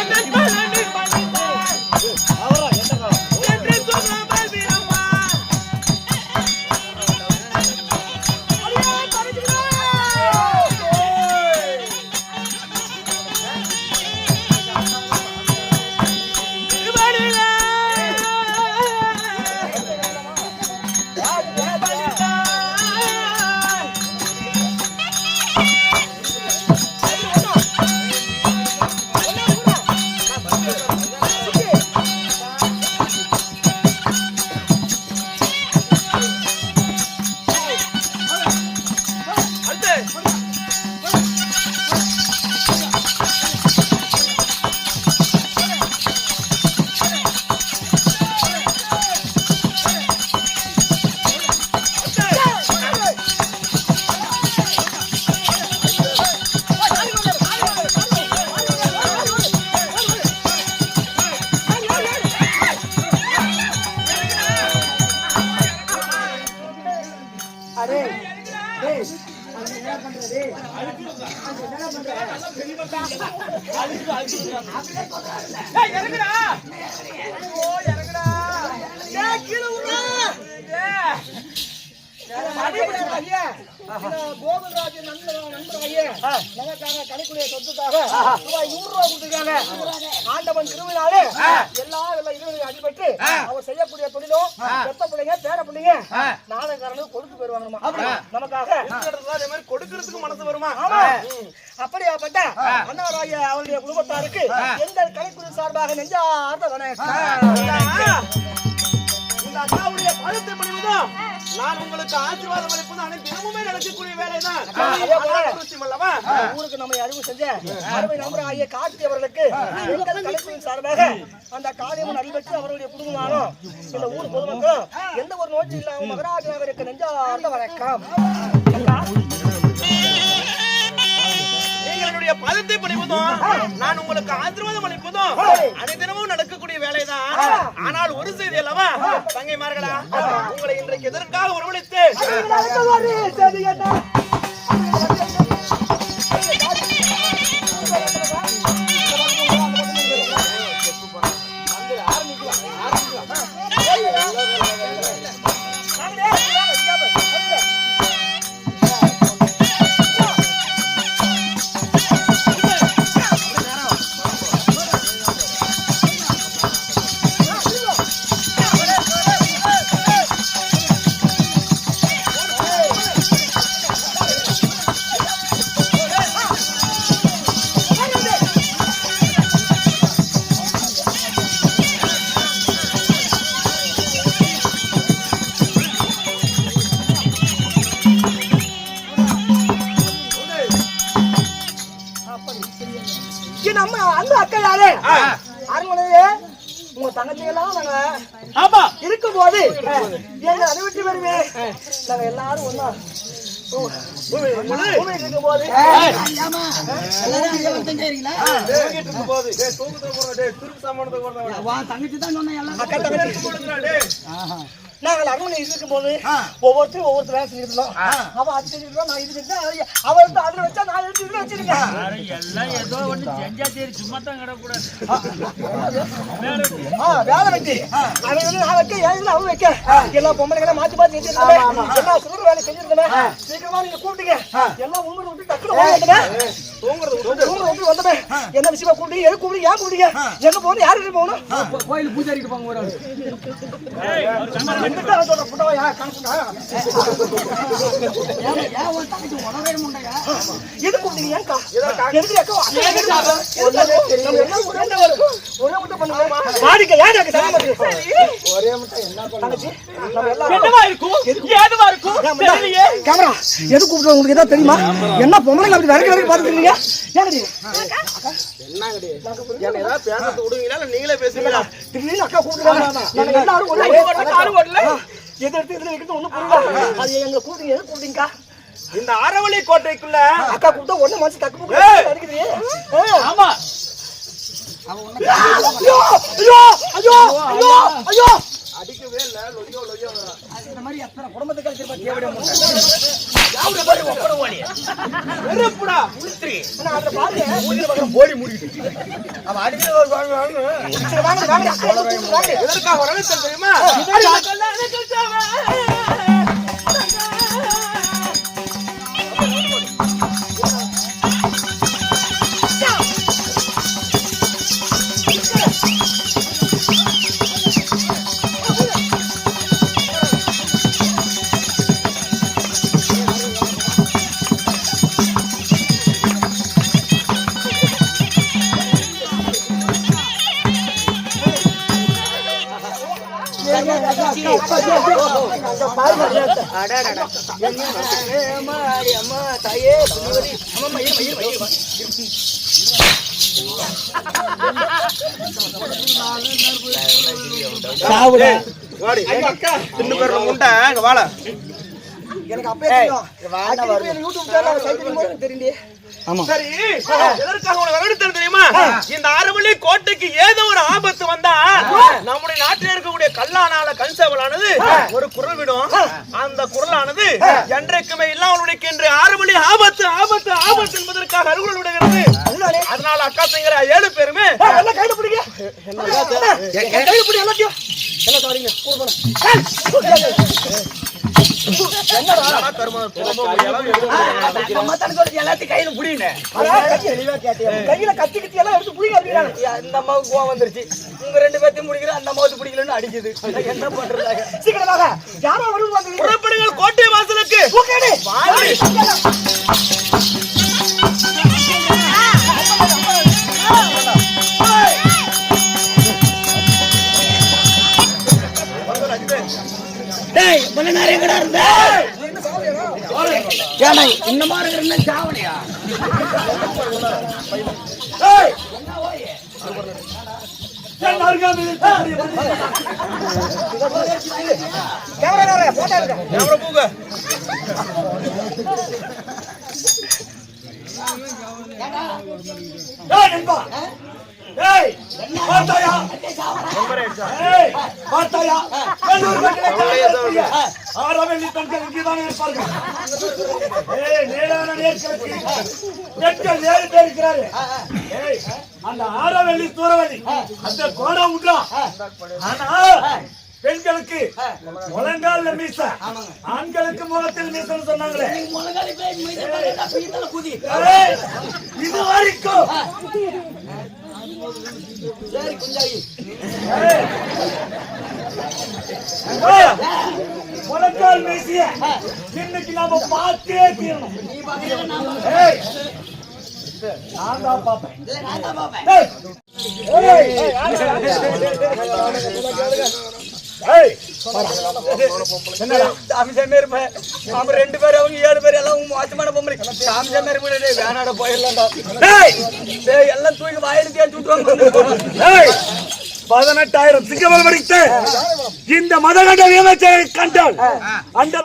Amen. இறங்குறா Gokulraj நண்பர் நண்பராகிய நமக்காக கணிக்குடைய சொத்துக்காக ரூபாய் நூறு ரூபாய் கொடுத்துருக்காங்க. ஆண்டவன் திருவிழாவே எல்லா எல்லா இருவரையும் அடிபட்டு அவர் செய்யக்கூடிய தொழிலும் பெத்த பிள்ளைங்க பேர பிள்ளைங்க நாடகாரனுக்கு கொடுத்து போயிருவாங்கம்மா நமக்காக. இருக்கிறதுல அதே மாதிரி கொடுக்கறதுக்கு மனசு வருமா? ஆமா. அப்படியாப்பட்ட அண்ணவராகிய அவருடைய குடும்பத்தாருக்கு எங்கள் கலைக்குழு சார்பாக நெஞ்சார்ந்த வணக்கம் இந்த அண்ணாவுடைய நான் உங்களுக்கு ஆசீர்வாதம் அளிப்பதும் அனைத்து தினமுமே நடக்கக்கூடிய வேலைதான். அல்லவா? ஊருக்கு நம்மை அறிவு செஞ்ச அறுவை நம்பர் ஆகிய கார்த்தி அவர்களுக்கு கலைக்குழு சார்பாக அந்த காரியமும் நடைபெற்று அவருடைய குடும்பமானும் இந்த ஊர் பொதுமக்களும் எந்த ஒரு நோய்ச்சி இல்லாம மகராஜாக இருக்க நெஞ்சார்ந்த வணக்கம். நீங்கள் என்னுடைய பதத்தை பணிவதும் நான் உங்களுக்கு ஆசீர்வாதம் அளிப்பதும் அனைத்தினமும் நடக்கக்கூடிய ஆனால் ஒரு செய்தி அல்லவா? தங்கைமார்களா உங்களை இன்றைக்கு எதற்காக உறவளித்து அந்த அக்கா யாரு? அரண்மனையே உங்க தங்கச்சியெல்லாம் நாங்க ஆமா. இருக்கும் போது எங்க அனுமதி வருவே நாங்க எல்லாரும் அக்கா தங்கச்சி. போடுங்கடா, டேய். நாங்கள் அரண்மனை இருக்கும் போது ஒவ்வொருத்தரும் ஒவ்வொருத்தர் வேலை செஞ்சுட்டு இருந்தோம். அவன் அது செஞ்சுட்டு நான் இது செஞ்சேன் அவன் எடுத்து அதுல வச்சா நான் எடுத்து இதுல வச்சிருக்கேன்? எல்லாம் ஏதோ ஒண்ணு செஞ்சா சரி சும்மா தான் கிடக்கூடாது. ஆ, வேலை வைக்க அவன் வந்து நான் வைக்க ஏன் அவன் வைக்க. எல்லா பொம்பளைங்களும் மாத்தி மாத்தி வச்சிருக்கேன் எல்லா சுவர் வேலை செஞ்சிருக்கேன் சீக்கிரமா நீங்க கூப்பிட்டுங்க எல்லாம் உங்களை விட்டு டக்குனு வாங்கிட்டுமே தூங்குறது வந்தமே என்ன விஷயமா கூப்பிட்டு எது கூப்பிட்டு ஏன் கூப்பிட்டீங்க எங்க போகணும் யாருக்கு போகணும் கோயில் பூஜாரிக்கு போங்க ஒரு ஏன் எது கூப்பிட்டீங்க ஏன்க்கா எதுக்கு அக்கா ஒரே ஒரே வாடிக்கை ஏன் எனக்கு சமம் ஒரே என்ன பண்ணுங்க நம்ம எல்லாம் என்னவா இருக்கும்? ஏதுவா இருக்கும்? தெரியலையே. கேமரா எது கூப்பிட்டு உங்களுக்கு ஏதாவது தெரியுமா? என்ன பொம்பளைங்க அப்படி விரக்க விரக்க பாத்துக்கிறீங்க ஏங்கடி என்ன ஏதாவது பேசறது விடுவீங்களா? இல்ல நீங்களே பேசுவீங்களா? திடீர்னு அக்கா கூப்பிடுறாங்க. நாங்க எல்லாரும் எது எடுத்து எதுல வைக்கிறது ஒண்ணும் புரியல. அது எங்களை கூப்பிட்டீங்க எது இந்த அறவழி கோட்டைக்குள்ள அக்கா கூப்பிட்டா ஒண்ணு மனசு தக்கு. ஆமா ஐயோ ஐயோ ஐயோ ஐயோ ஐயோ அடிக்கவே இல்ல லொய்யோ லொய்யோ. இந்த மாதிரி எத்தனை குடும்பத்துக்கு திரும்ப தேவையான போடி மூடிட்டு அவன் அடிக்கிற வாங்க வாங்க. தெரியுமா? அம்மா தாயே புண்ணியவதி. அம்மா, அம்மா, இருமா, இருமா, இருமா. வாடி. தின்னு பேர்ல முண்டை. இங்க வாழ எனக்கு யூடியூப் தெரியும்டி. சரி. எதற்காக உனக்கு தெரியுமா? இந்த அரவள்ளி கோட்டைக்கு ஏதோ ஒரு ஆபத்து வந்தா நம்முடைய நாட்டில் இருக்கக்கூடிய கன்சேவலானது ஒரு குரல் விடும் அந்த குரலானது என்றைக்குமே இல்லாமல் என்று ஆறுமணி ஆபத்து ஆபத்து ஆபத்து என்பதற்காக அருகுரல் விடுகிறது? அதனால அக்கா தங்கிற ஏழு பேருமே பிடிங்க. என் கையில பிடி எல்லாத்தையும். எல்லாம் சாரிங்க. எல்லாத்தையும் கையில புடிங்க கையில கையில கத்தி கித்தி எல்லாம் எடுத்து புடிங்க. இந்த அம்மாவுக்கு கோவம் வந்துருச்சு. உங்க ரெண்டு பேர்த்தையும் முடிக்கிற அந்த அம்மாவுக்கு பிடிக்கலன்னு அடிக்குது. என்ன பண்றதாக? சீக்கிரமாக. யாரோ வருவாங்க புறப்படுங்கள் கோட்டை வாசலுக்கு. இவ்வளவு நேரம் எங்கடா இருந்த? ஏன்னா இந்த மாதிரி இருக்கிற சாவணியா கேமரா போங்க ஆறாவெள்ளி பெண்கள் இங்கேதான் இருப்பார்கள்? ஏய், நேரான நேர்களுக்கு பெண்கள் ஏழு பேர் இருக்கிறாரு. ஏய், அந்த ஆறாவெள்ளி தூரவெள்ளி அந்த கோணம் உண்டா? ஆனா பெண்களுக்கு முழங்கால மீச. ஆண்களுக்கு முகத்தில் மீசன்னு சொன்னாங்களே. இது வரைக்கும் ஏய், முழங்கால் மீசிய இன்னைக்கு நாம பார்த்தே தீரணும் நான் தான் பார்ப்பேன் நான் தான் ஏய், என்னடா? சாமிசாமி இருப்பேன் நாம ரெண்டு பேரும் அவங்க ஏழு பேர் எல்லாம் மோசமான பொம்பளை. சாமிசாமி இருப்பேன் வேணாட போயிடலாம்டா. எல்லாம் தூக்கி வாயில தேய்ச்சி பதினெட்டாயிரம் சிங்கமல் படித்த இந்த மதகண்ட விமர்சனை கண்டால் அந்த